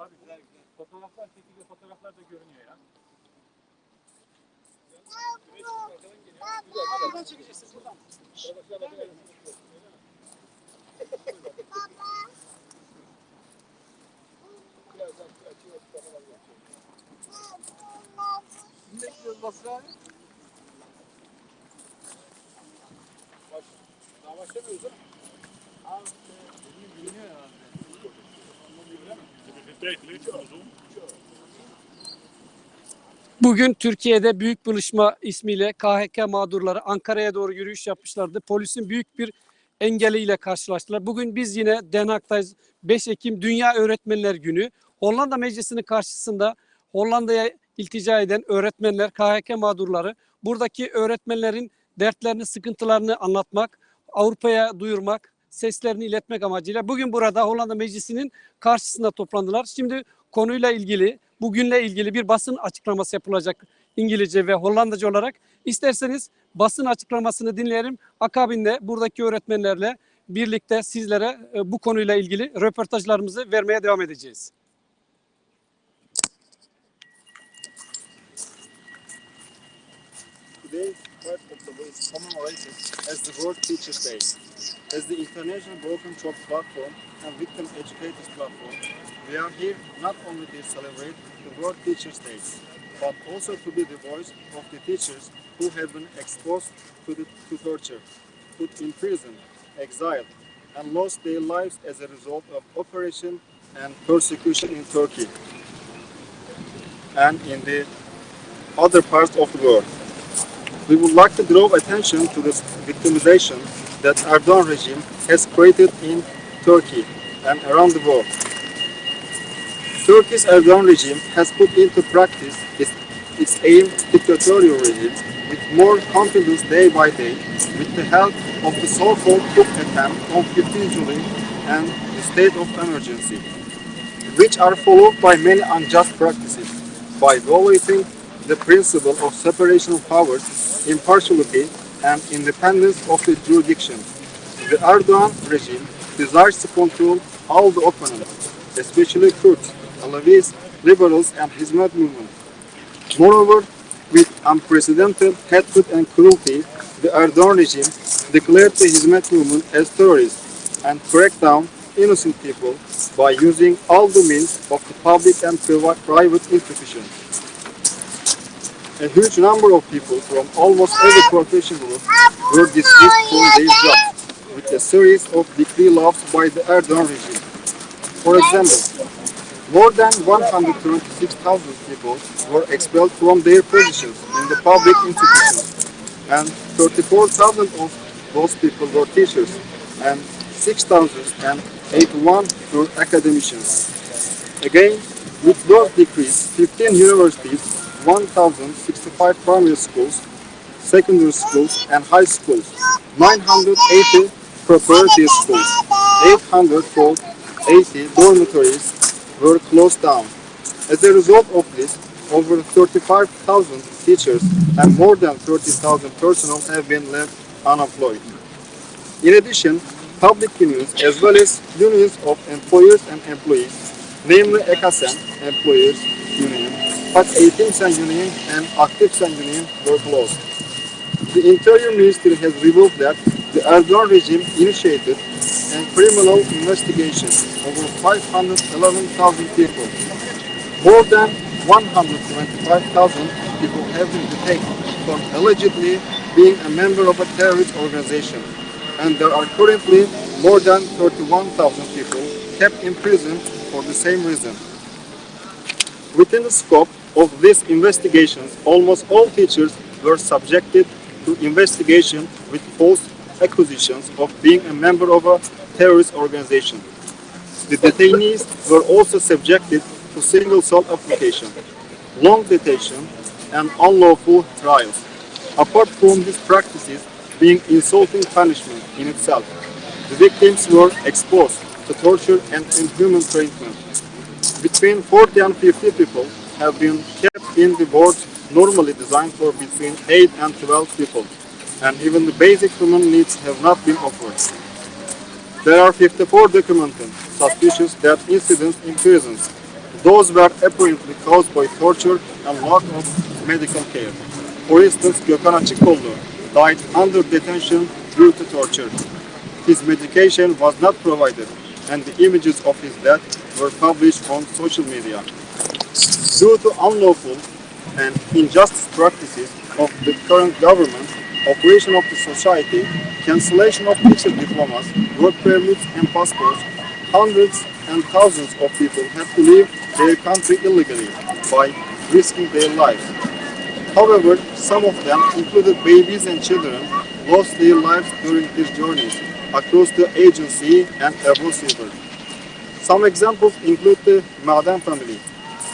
Abi fotoğraflar çekiliyor, fotoğraflar da görünüyor ya. Buradan çekeceksin buradan. Şimdi bekliyoruz Basra abi. Baş, daha başlamıyoruz mi? Abi, e, biliniyor herhalde. Bugün Türkiye'de Büyük Buluşma ismiyle KHK mağdurları Ankara'ya doğru yürüyüş yapmışlardı. Polisin büyük bir engeliyle karşılaştılar. Bugün biz yine Den Haag'tayız. 5 Ekim Dünya Öğretmenler Günü. Hollanda Meclisi'nin karşısında Hollanda'ya iltica eden öğretmenler, KHK mağdurları buradaki öğretmenlerin dertlerini, sıkıntılarını anlatmak, Avrupa'ya duyurmak, seslerini iletmek amacıyla bugün burada Hollanda Meclisi'nin karşısında toplandılar. Şimdi konuyla ilgili, bugünle ilgili bir basın açıklaması yapılacak İngilizce ve Hollandaca olarak. İsterseniz basın açıklamasını dinleyelim. Akabinde buradaki öğretmenlerle birlikte sizlere e, bu konuyla ilgili röportajlarımızı vermeye devam edeceğiz. Today, 5 October is commemorated as the World Teachers Day. As the International Broken Talk Platform and Victim Educators Platform, we are here not only to celebrate the World Teachers Day, but also to be the voice of the teachers who have been exposed to, the, to torture, put in prison, exiled, and lost their lives as a result of oppression and persecution in Turkey and in the other parts of the world. We would like to draw attention to the victimization that Erdogan regime has created in Turkey and around the world. Turkey's Erdogan regime has put into practice its, its aim dictatorial regime with more confidence day by day with the help of the so-called coup attempt 15 July and the state of emergency, which are followed by many unjust practices by violating the principle of separation of powers, impartiality, and independence of the jurisdiction. The Erdogan regime desires to control all the opponents, especially Kurds, Alevis, liberals, and Hizmet movement. Moreover, with unprecedented hatred and cruelty, the Erdogan regime declared the Hizmet movement as terrorists and cracked down innocent people by using all the means of the public and private institutions. A huge number of people from almost every profession group were dismissed from their jobs with a series of decree laws by the Erdogan regime. For example, more than 126,000 people were expelled from their positions in the public institutions, and 34,000 of those people were teachers, and 6,081 were academicians. Again, with those decrees, 15 universities, 1,065 primary schools, secondary schools, and high schools, 980 preparatory schools, 880 dormitories were closed down. As a result of this, over 35,000 teachers and more than 30,000 personnel have been left unemployed. In addition, public unions as well as unions of employers and employees, namely EKASEN Employers Union, Pak Eğitim and Aktif Sen were closed. The Interior Ministry has revealed that the Erdogan regime initiated a criminal investigation over 511,000 people. More than 125,000 people have been detained for allegedly being a member of a terrorist organization, and there are currently more than 31,000 people kept in prison for the same reason. Within the scope of these investigations, almost all teachers were subjected to investigation with false accusations of being a member of a terrorist organization. The detainees were also subjected to single cell application, long detention, and unlawful trials. Apart from these practices being insulting punishment in itself, the victims were exposed to torture and inhuman treatment. Between 40 and 50 people have been kept in the wards normally designed for between 8 and 12 people, and even the basic human needs have not been offered. There are 54 documented suspicious death incidents in prisons, Those were apparently caused by torture and lack of medical care. For instance, Gökhan Açıkkollu died under detention due to torture. His medication was not provided and the images of his death were published on social media. Due to unlawful and injustice practices of the current government, operation of the society, cancellation of teacher diplomas, work permits and passports, hundreds and thousands of people had to leave their country illegally by risking their lives. However, some of them, included babies and children, lost their lives during these journeys across the agency and Evros River. Some examples include the Madan family.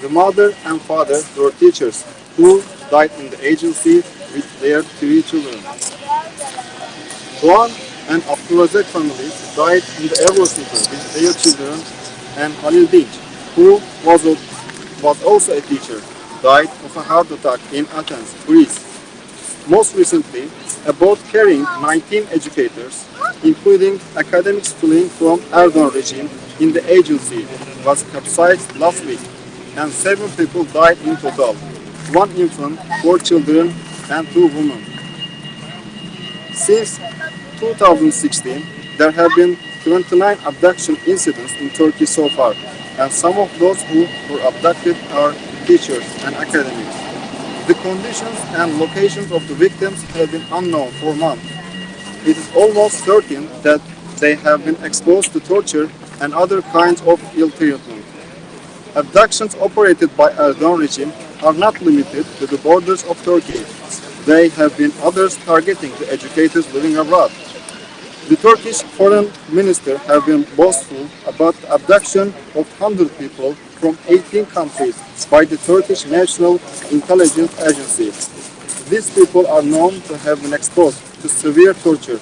The mother and father were teachers who died in the agency with their three children. Doğan and Abdulrazak families died in the River with their children and Halil Dinç, who was, a, was also a teacher, died of a heart attack in Athens, Greece. Most recently, a boat carrying 19 educators, including academics fleeing from Erdogan regime in the agency, was capsized last week, and seven people died in total. One infant, four children, and two women. Since 2016, there have been 29 abduction incidents in Turkey so far, and some of those who were abducted are teachers and academics. The conditions and locations of the victims have been unknown for months. It is almost certain that they have been exposed to torture and other kinds of ill treatment. Abductions operated by Erdogan regime are not limited to the borders of Turkey. They have been others targeting the educators living abroad. The Turkish foreign minister have been boastful about the abduction of 100 people from 18 countries by the Turkish National Intelligence Agency. These people are known to have been exposed to severe torture.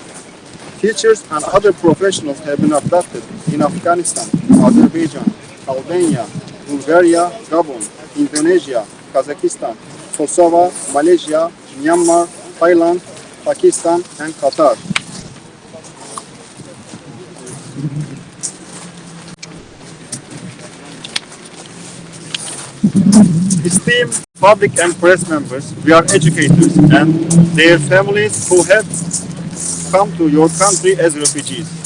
Teachers and other professionals have been abducted in Afghanistan, Azerbaijan, Albania, Bulgaria, Gabon, Indonesia, Kazakhstan, Kosovo, Malaysia, Myanmar, Thailand, Pakistan, and Qatar. Esteemed public and press members, we are educators and their families who have come to your country as refugees.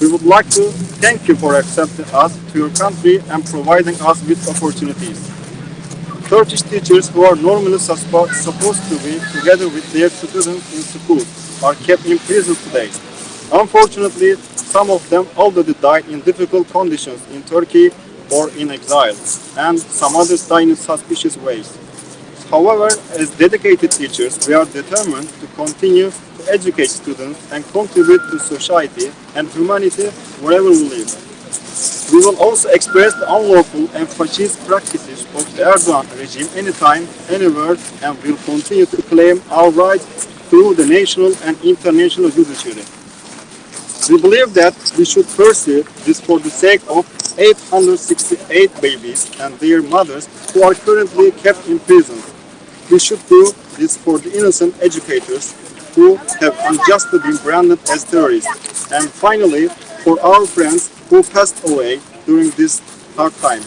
We would like to thank you for accepting us to your country and providing us with opportunities. Turkish teachers who are normally supposed to be together with their students in school are kept in prison today. Unfortunately, some of them already died in difficult conditions in Turkey or in exile, and some others died in suspicious ways. However, as dedicated teachers, we are determined to continue educate students and contribute to society and humanity wherever we live. We will also express the unlawful and fascist practices of the Erdogan regime anytime, anywhere, and will continue to claim our rights through the national and international judiciary. We believe that we should pursue this for the sake of 868 babies and their mothers who are currently kept in prison. We should do this for the innocent educators who have unjustly been branded as terrorists. And finally, for our friends who passed away during this hard time.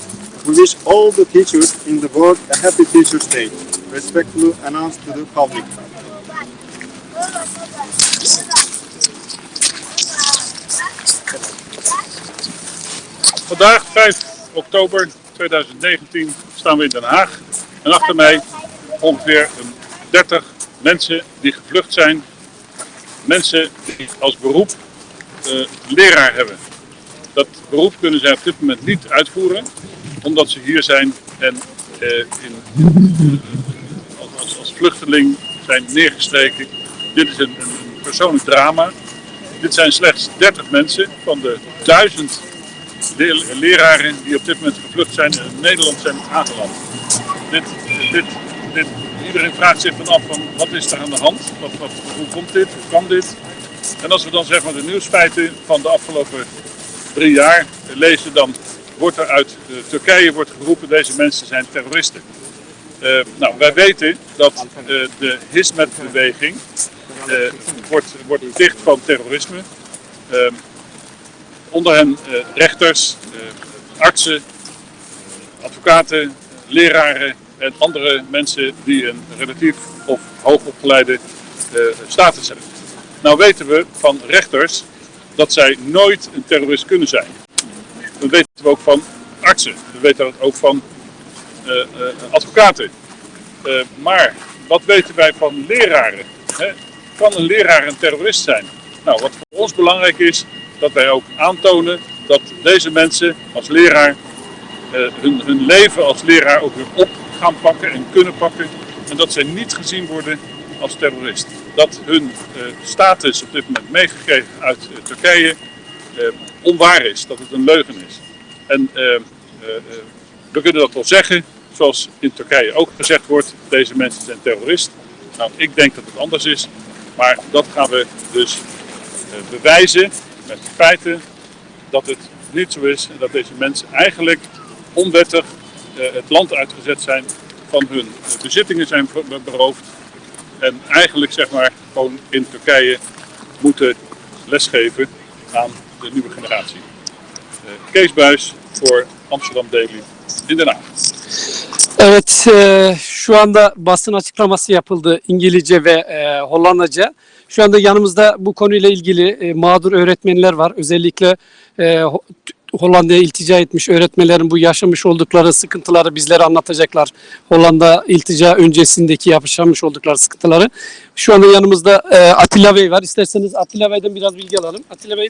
We wish all the teachers in the world a happy Teachers' Day. Respectfully announced to the public. Vandaag, 5 oktober 2019, staan we in Den Haag. En achter mij ongeveer een 30 mensen die gevlucht zijn. Mensen die als beroep eh, leraar hebben. Dat beroep kunnen zij op dit moment niet uitvoeren, omdat ze hier zijn en eh, in, als, vluchteling zijn neergestreken. Dit is een, persoonlijk drama. Dit zijn slechts 30 mensen van de duizend le- leraren die op dit moment gevlucht zijn en in Nederland zijn aangeland. Dit, dit, dit, iedereen vraagt zich dan af van wat is er aan de hand? Wat, wat, hoe komt dit? Hoe kan dit? En als we dan zeg maar de nieuwsfeiten van de afgelopen drie jaar lezen, dan wordt er uit eh, Turkije wordt geroepen deze mensen zijn terroristen. Eh, nou, wij weten dat eh, de Hizmet-beweging wordt, wordt dicht van terrorisme. Ehm, onder hen rechters, artsen, advocaten, leraren en andere mensen die een relatief of hoogopgeleide eh, status hebben. Nou weten we van rechters dat zij nooit een terrorist kunnen zijn. Dat weten we ook van artsen. We weten dat ook van eh, eh, advocaten. Maar wat weten wij van leraren? Hè? Kan een leraar een terrorist zijn? Nou, wat voor ons belangrijk is, dat wij ook aantonen dat deze mensen als leraar hun, hun leven als leraar ook weer op gaan pakken en kunnen pakken. En dat zij niet gezien worden als terrorist. Dat hun eh, status op dit moment meegekregen uit eh, Turkije eh, onwaar is, dat het een leugen is. En we kunnen dat wel zeggen, zoals in Turkije ook gezegd wordt, deze mensen zijn terrorist. Nou, ik denk dat het anders is, maar dat gaan we dus bewijzen met feiten dat het niet zo is en dat deze mensen eigenlijk onwettig het land uitgezet zijn, van hun eh, bezittingen zijn beroofd en eigenlijk zeg maar gewoon in Turkije moeten lesgeven aan de nieuwe generatie. Eh, Kees Buis voor Amsterdam Daily in Den Haag. Evet, e, şu anda basın açıklaması yapıldı İngilizce ve e, Hollandaca. Şu anda yanımızda bu konuyla ilgili e, mağdur öğretmenler var. Özellikle e, Hollanda'ya iltica etmiş öğretmenlerin bu yaşamış oldukları sıkıntıları bizlere anlatacaklar. Hollanda iltica öncesindeki yaşamış oldukları sıkıntıları. Şu anda yanımızda e, Atilla Bey var. İsterseniz Atilla Bey'den biraz bilgi alalım. Atilla Bey,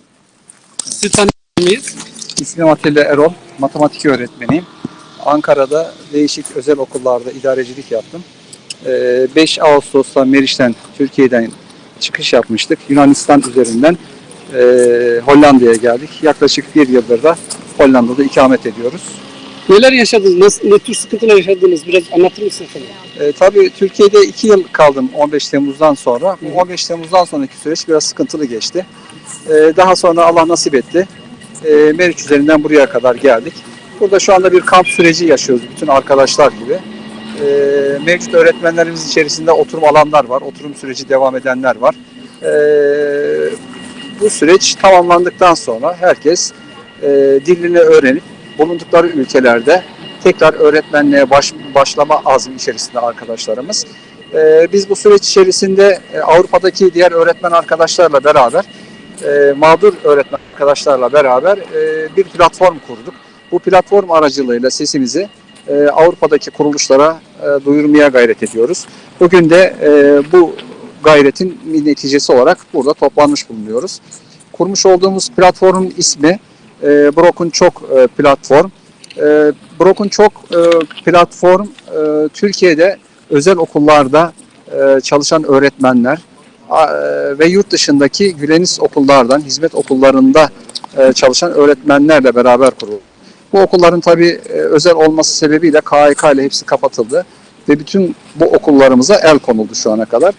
sizi tanıyabilir? İsmim Atilla Erol, matematik öğretmeniyim. Ankara'da değişik özel okullarda idarecilik yaptım. Ee, 5 Ağustos'ta Meriç'ten, Türkiye'den çıkış yapmıştık. Yunanistan üzerinden e, Hollanda'ya geldik. Yaklaşık bir yıldır da Hollanda'da ikamet ediyoruz. Neler yaşadınız? Nasıl, ne tür sıkıntılar yaşadınız? Biraz anlatır mısınız? E, tabii Türkiye'de 2 yıl kaldım 15 Temmuz'dan sonra. Bu 15 Temmuz'dan sonraki süreç biraz sıkıntılı geçti. E, daha sonra Allah nasip etti. E, Meriç üzerinden buraya kadar geldik. Burada şu anda bir kamp süreci yaşıyoruz bütün arkadaşlar gibi. E, mevcut öğretmenlerimiz içerisinde oturum alanlar var. Oturum süreci devam edenler var. E, bu süreç tamamlandıktan sonra herkes e, dilini öğrenip bulundukları ülkelerde tekrar öğretmenliğe baş, başlama azmi içerisinde arkadaşlarımız. Ee, biz bu süreç içerisinde e, Avrupa'daki diğer öğretmen arkadaşlarla beraber, e, mağdur öğretmen arkadaşlarla beraber e, bir platform kurduk. Bu platform aracılığıyla sesimizi e, Avrupa'daki kuruluşlara e, duyurmaya gayret ediyoruz. Bugün de e, bu gayretin neticesi olarak burada toplanmış bulunuyoruz. Kurmuş olduğumuz platformun ismi e, Broken Çok e, platform. E, Broken Çok e, platform e, Türkiye'de özel okullarda e, çalışan öğretmenler e, ve yurt dışındaki Gülenis okullardan, hizmet okullarında e, çalışan öğretmenlerle beraber kuruldu. Bu okulların tabii e, özel olması sebebiyle KHK ile hepsi kapatıldı ve bütün bu okullarımıza el konuldu şu ana kadar.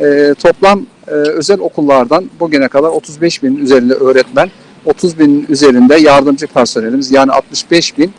E, toplam e, özel okullardan bugüne kadar 35 bin üzerinde öğretmen, 30 bin üzerinde yardımcı personelimiz yani 65 bin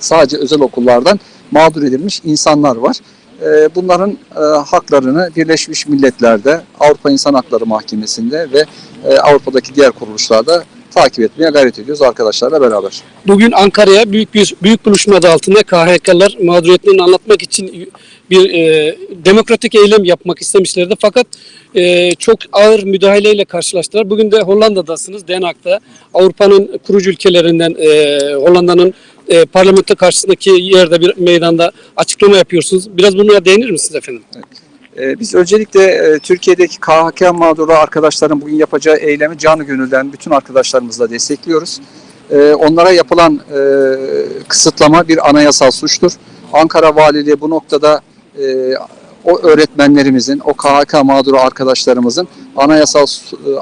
sadece özel okullardan mağdur edilmiş insanlar var. Ee, Bunların e, haklarını Birleşmiş Milletler'de, Avrupa İnsan Hakları Mahkemesi'nde ve e, Avrupa'daki diğer kuruluşlarda takip etmeye gayret ediyoruz arkadaşlarla beraber. Bugün Ankara'ya büyük bir büyük buluşma adı altında KHK'lar mağduriyetlerini anlatmak için bir e, demokratik eylem yapmak istemişlerdi. Fakat e, çok ağır müdahaleyle karşılaştılar. Bugün de Hollanda'dasınız, Den Haag'da. Avrupa'nın kurucu ülkelerinden e, Hollanda'nın e, parlamento karşısındaki yerde bir meydanda açıklama yapıyorsunuz. Biraz bunlara değinir misiniz efendim? Ee, Biz öncelikle e, Türkiye'deki KHK mağduru arkadaşların bugün yapacağı eylemi canı gönülden bütün arkadaşlarımızla destekliyoruz. Ee, Onlara yapılan e, kısıtlama bir anayasal suçtur. Ankara Valiliği bu noktada e, o öğretmenlerimizin, o KHK mağduru arkadaşlarımızın anayasal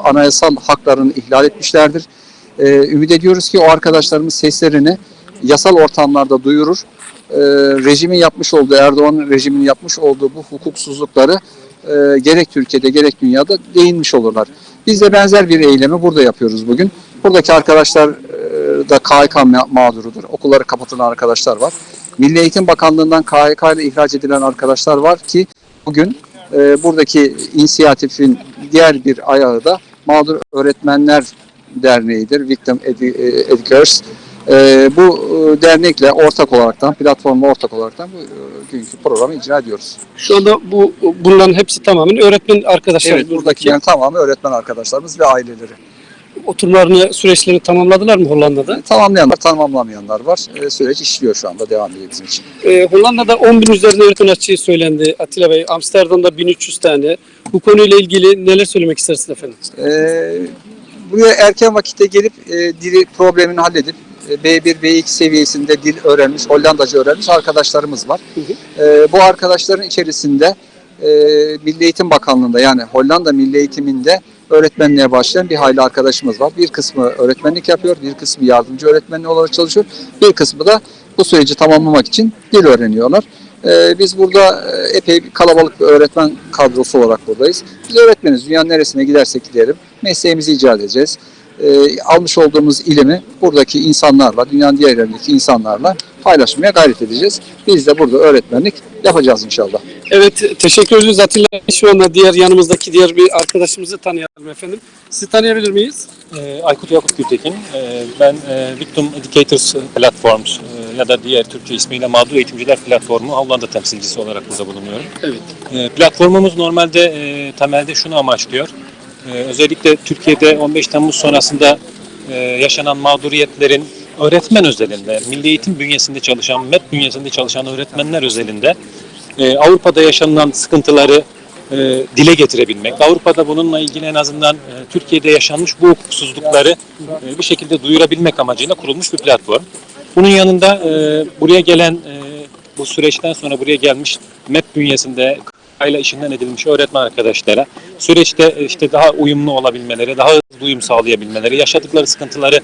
anayasal haklarını ihlal etmişlerdir. Ee, Ümit ediyoruz ki o arkadaşlarımız seslerini yasal ortamlarda duyurur e, rejimin yapmış olduğu, Erdoğan rejiminin yapmış olduğu bu hukuksuzlukları e, gerek Türkiye'de gerek dünyada değinmiş olurlar. Biz de benzer bir eylemi burada yapıyoruz bugün. Buradaki arkadaşlar e, da KHK ma- mağdurudur. Okulları kapatılan arkadaşlar var. Milli Eğitim Bakanlığı'ndan KHK ile ihraç edilen arkadaşlar var ki bugün e, buradaki inisiyatifin diğer bir ayağı da Mağdur Öğretmenler Derneği'dir. Victim Edu- Educators. Ee, bu e, dernekle ortak olaraktan, platformla ortak olaraktan bu e, günkü programı icra ediyoruz. Şu anda bu bunların hepsi tamamen öğretmen arkadaşlar. Evet, buradakilerin tamamı öğretmen arkadaşlarımız ve aileleri. oturumlarını, süreçlerini tamamladılar mı Hollanda'da? Tamamlayanlar, tamamlamayanlar var. Ee, süreç işliyor şu anda, devam ediyor bizim için. Ee, Hollanda'da 10 bin üzerinde öğretmen açığı söylendi Atilla Bey. Amsterdam'da 1300 tane. Bu konuyla ilgili neler söylemek istersiniz efendim? Ee, buraya erken vakitte gelip e, dili problemini halledip e, B1, B2 seviyesinde dil öğrenmiş, Hollandacı öğrenmiş arkadaşlarımız var. Hı Ee, bu arkadaşların içerisinde e, Milli Eğitim Bakanlığı'nda yani Hollanda Milli Eğitiminde öğretmenliğe başlayan bir hayli arkadaşımız var. Bir kısmı öğretmenlik yapıyor, bir kısmı yardımcı öğretmenliği olarak çalışıyor, bir kısmı da bu süreci tamamlamak için dil öğreniyorlar. Ee, biz burada e, epey bir kalabalık bir öğretmen kadrosu olarak buradayız. Biz öğretmeniz. Dünyanın neresine gidersek gidelim. Mesleğimizi icra edeceğiz. Ee, almış olduğumuz ilimi buradaki insanlarla, dünyanın diğer yerlerindeki insanlarla paylaşmaya gayret edeceğiz. Biz de burada öğretmenlik yapacağız inşallah. Evet, teşekkür ediyoruz Atilla Bey. Şu anda diğer yanımızdaki diğer bir arkadaşımızı tanıyalım efendim. Sizi tanıyabilir miyiz? Ee, Aykut Yakup Gültekin. Ee, Ben e, Victim Educators Platforms e, ya da diğer Türkçe ismiyle Mağdur Eğitimciler Platformu Hollanda temsilcisi olarak burada bulunuyorum. Evet. Ee, Platformumuz normalde e, temelde şunu amaçlıyor. Ee, Özellikle Türkiye'de 15 Temmuz sonrasında e, yaşanan mağduriyetlerin öğretmen özelinde, milli eğitim bünyesinde çalışan, MEP bünyesinde çalışan öğretmenler özelinde e, Avrupa'da yaşanılan sıkıntıları e, dile getirebilmek, Avrupa'da bununla ilgili en azından Türkiye'de yaşanmış bu hukuksuzlukları bir şekilde duyurabilmek amacıyla kurulmuş bir platform. Bunun yanında buraya gelen bu süreçten sonra buraya gelmiş MEP bünyesinde aile işinden edilmiş öğretmen arkadaşlara süreçte e, işte daha uyumlu olabilmeleri, daha hızlı uyum sağlayabilmeleri, yaşadıkları sıkıntıları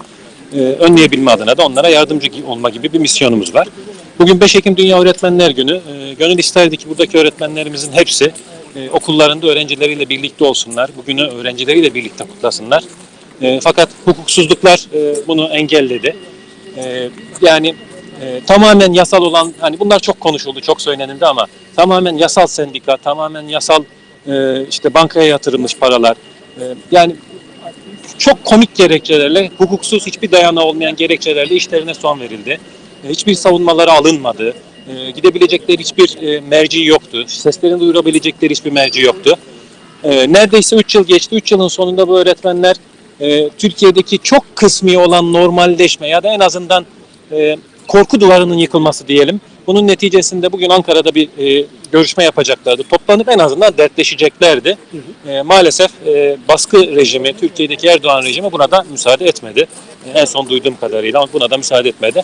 e, önleyebilme adına da onlara yardımcı olma gibi bir misyonumuz var. Bugün 5 Ekim Dünya Öğretmenler Günü. E, gönül isterdi ki buradaki öğretmenlerimizin hepsi okullarında öğrencileriyle birlikte olsunlar. Bugünü öğrencileriyle birlikte kutlasınlar. Fakat hukuksuzluklar bunu engelledi. Yani e, tamamen yasal olan, hani bunlar çok konuşuldu, çok söylenildi ama tamamen yasal sendika, tamamen yasal e, işte bankaya yatırılmış paralar. E, yani çok komik gerekçelerle, hukuksuz hiçbir dayanağı olmayan gerekçelerle işlerine son verildi. E, hiçbir savunmaları alınmadı. E, gidebilecekleri hiçbir e, merci yoktu. Seslerini duyurabilecekleri hiçbir merci yoktu. E, neredeyse 3 yıl geçti. 3 yılın sonunda bu öğretmenler e, Türkiye'deki çok kısmi olan normalleşme ya da en azından e, korku duvarının yıkılması diyelim. Bunun neticesinde bugün Ankara'da bir e, görüşme yapacaklardı. Toplanıp en azından dertleşeceklerdi. E, maalesef e, baskı rejimi, Türkiye'deki Erdoğan rejimi buna da müsaade etmedi. E, en son duyduğum kadarıyla buna da müsaade etmedi.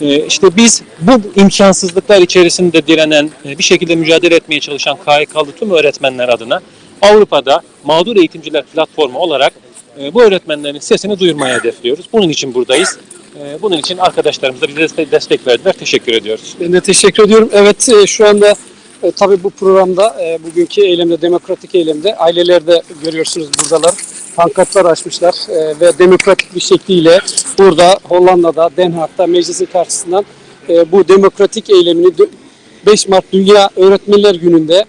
E, işte biz bu imkansızlıklar içerisinde direnen, e, bir şekilde mücadele etmeye çalışan KHK'lı tüm öğretmenler adına Avrupa'da mağdur eğitimciler platformu olarak e, bu öğretmenlerin sesini duyurmaya hedefliyoruz. Bunun için buradayız. E, Bunun için arkadaşlarımız da bize destek, verdiler. Teşekkür ediyoruz. Ben de teşekkür ediyorum. Evet e, şu anda e, tabii bu programda e, bugünkü eylemde, demokratik eylemde aileler de görüyorsunuz buradalar. Pankartlar açmışlar ve demokratik bir şekliyle burada Hollanda'da, Den Haag'da meclisin karşısından bu demokratik eylemini dö- 5 Mart Dünya Öğretmenler Günü'nde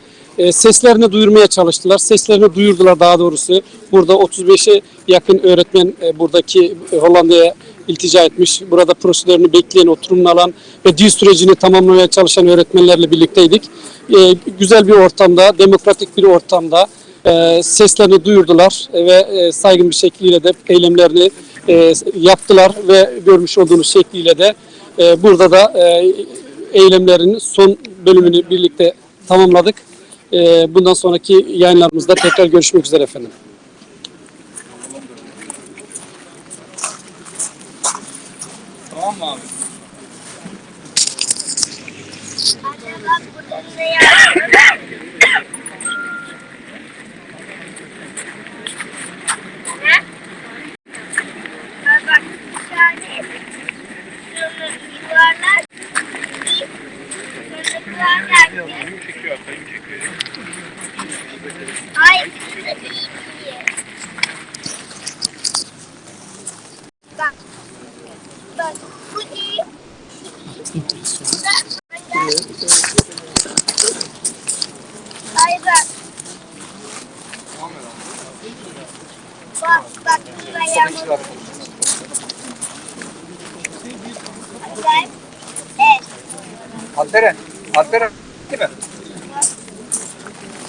seslerini duyurmaya çalıştılar. Seslerini duyurdular daha doğrusu. Burada 35'e yakın öğretmen buradaki Hollanda'ya iltica etmiş. Burada prosedürünü bekleyen, oturumunu alan ve dil sürecini tamamlamaya çalışan öğretmenlerle birlikteydik. E, güzel bir ortamda, demokratik bir ortamda e, seslerini duyurdular ve e, saygın bir şekliyle de eylemlerini e, yaptılar ve görmüş olduğunuz şekliyle de e, burada da e, eylemlerin son bölümünü birlikte tamamladık. E, bundan sonraki yayınlarımızda tekrar görüşmek üzere efendim.